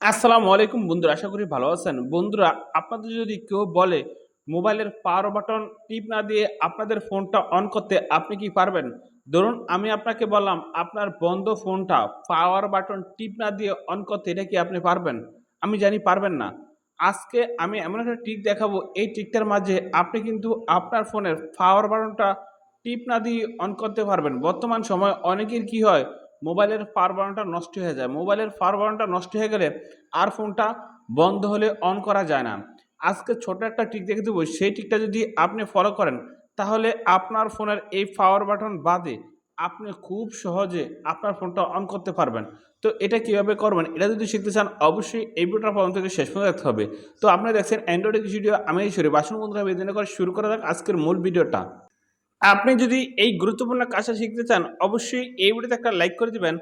আসসালামু আলাইকুম বন্ধুরা, আশা করি ভালো আছেন। বন্ধুরা, আপনাদের যদি কেউ বলে মোবাইলের পাওয়ার বাটন টিপ না দিয়ে আপনাদের ফোনটা অন করতে আপনি কি পারবেন? ধরুন, আমি আপনাকে বললাম, আপনার বন্ধ ফোনটা পাওয়ার বাটন টিপ না দিয়ে অন করতে এটা কি আপনি পারবেন? আমি জানি পারবেন না। আজকে আমি এমন একটা ট্রিক দেখাবো, এই ট্রিকটার মাঝে আপনি কিন্তু আপনার ফোনের পাওয়ার বাটনটা টিপ না দিয়ে অন করতে পারবেন। বর্তমান সময় অনেকের কি হয় মোবাইলের পাওয়ার বাটনটা নষ্ট হয়ে যায়। মোবাইলের পাওয়ার বাটনটা নষ্ট হয়ে গেলে আর ফোনটা বন্ধ হলে অন করা যায় না। আজকে ছোট একটা ট্রিক দেখে দেবো। সেই ট্রিকটা যদি আপনি ফলো করেন, তাহলে আপনার ফোনের এই পাওয়ার বাটন বাদে আপনি খুব সহজে আপনার ফোনটা অন করতে পারবেন। তো এটা কীভাবে করবেন, এটা যদি শিখতে চান, অবশ্যই এই ভিডিওটা প্রথম থেকে শেষ পর্যন্ত দেখতে হবে। তো আপনি দেখছেন অ্যান্ড্রয়েড ভিডিও আমি এই সরি বাসন বন্ধুরা বেদিনে করে শুরু করা যাক আজকের মূল ভিডিওটা আপনি যদি এই গুরুত্বপূর্ণ কাজটা শিখতে চান, অবশ্যই এই ভিডিওতে একটা লাইক করে দিবেন।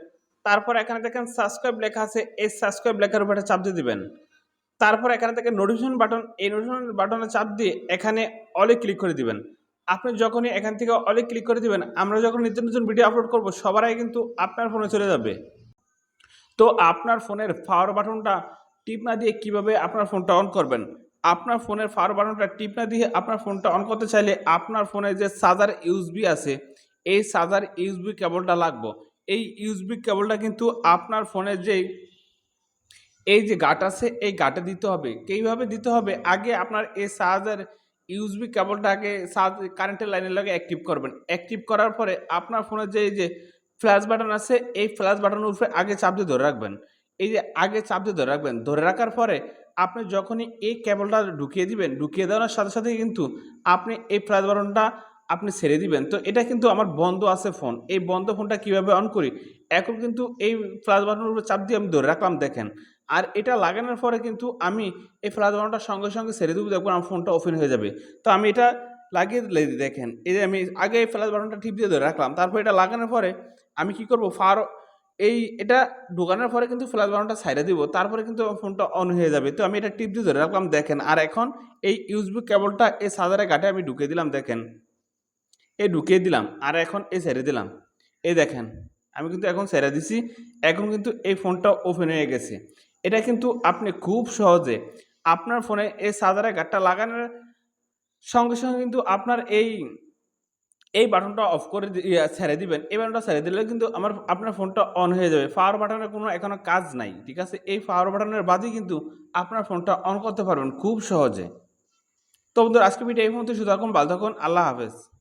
তারপর এখানে দেখেন সাবস্ক্রাইব লেখা আছে, এই সাবস্ক্রাইব লেখার উপরে চাপ দিয়ে দিবেন। তারপর এখানে দেখেন নোটিফিকেশন বাটন এই নোটিফিকেশন বাটনে চাপ দিয়ে এখানে অলে ক্লিক করে দিবেন। আপনি যখনই এখান থেকে অলে ক্লিক করে দিবেন, আমরা যখন নিত্য নতুন ভিডিও আপলোড করব, সবার আগে কিন্তু আপনার ফোনে চলে যাবে। তো আপনার ফোনের পাওয়ার বাটনটা টিপ না দিয়ে কীভাবে আপনার ফোনটা অন করবেন? আপনার ফোনের পাওয়ার বাটনটা টিপ না দিয়ে আপনার ফোনটা অন করতে চাইলে আপনার ফোনে যে চার্জার ইউজবি আছে, এই চার্জার ইউজবি কেবলটা লাগবে। এই ইউজবি কেবলটা কিন্তু আপনার ফোনের যে, এই যে গাট আছে, এই গাটে দিতে হবে। কীভাবে দিতে হবে? আগে আপনার এই চার্জার ইউজবি কেবলটা আগে কারেন্টের লাইনের লাগে অ্যাক্টিভ করবেন। অ্যাক্টিভ করার পরে আপনার ফোনের যে, এই যে ফ্ল্যাশ বাটন আছে, এই ফ্ল্যাশ বাটনের উপরে আগে চাপ দিয়ে ধরে রাখবেন। এই যে আগে চাপ দিয়ে ধরে রাখবেন, ধরে রাখার পরে আপনি যখনই এই কেবলটা ঢুকিয়ে দিবেন, ঢুকিয়ে দেওয়ার সাথে সাথে কিন্তু আপনি এই বাটনটা আপনি ছেড়ে দিবেন। তো এটা কিন্তু আমার বন্ধ আছে ফোন এই বন্ধ ফোনটা কীভাবে অন করি? এখন কিন্তু এই ফ্ল্যাশ বাটনের উপরে চাপ দিয়ে আমি ধরে রাখলাম, দেখেন। আর এটা লাগানোর পরে কিন্তু আমি এই ফ্ল্যাশ বাটনটা সঙ্গে সঙ্গে ছেড়ে দেবো, দেখবেন আমার ফোনটা ওপেন হয়ে যাবে। তো আমি এটা লাগিয়ে দিলে, দেখেন, এই যে আমি আগে এই ফ্ল্যাশ বাটনটা টিপ দিয়ে ধরে রাখলাম, তারপর এটা লাগানোর পরে আমি কি করব? ফার এই এটা ঢুকানোর পরে কিন্তু ফ্ল্যাশ বাটনটা সাইডে দিব, তারপরে কিন্তু ফোনটা অন হয়ে যাবে। তো আমি এটা টিপ দিয়ে ধরে রাখলাম, দেখেন, আর এখন এই ইউজবি কেবলটা এই সাদারে গাটে আমি ঢুকিয়ে দিলাম, দেখেন। এই ঢুকিয়ে দিলাম, আর এখন এই ছেড়ে দিলাম। এই দেখেন, আমি কিন্তু এখন ছেড়ে দিছি, এখন কিন্তু এই ফোনটা ওপেন হয়ে গেছে। এটা কিন্তু আপনি খুব সহজে আপনার ফোনে এই চার্জারের গাটটা লাগানোর সঙ্গে সঙ্গে কিন্তু আপনার এই এই বাটনটা অফ করে ছেড়ে দিবেন। এই বাটনটা ছেড়ে দিলে কিন্তু আমার, আপনার ফোনটা অন হয়ে যাবে। পাওয়ার বাটনের কোনো এখনও কাজ নাই, ঠিক আছে? এই পাওয়ার বাটনের বাদে কিন্তু আপনার ফোনটা অন করতে পারবেন খুব সহজে। তো বন্ধুরা আজকে ভিডিও এই মুহূর্তে শুধু এখন ভালো থাকুন। আল্লাহ হাফেজ।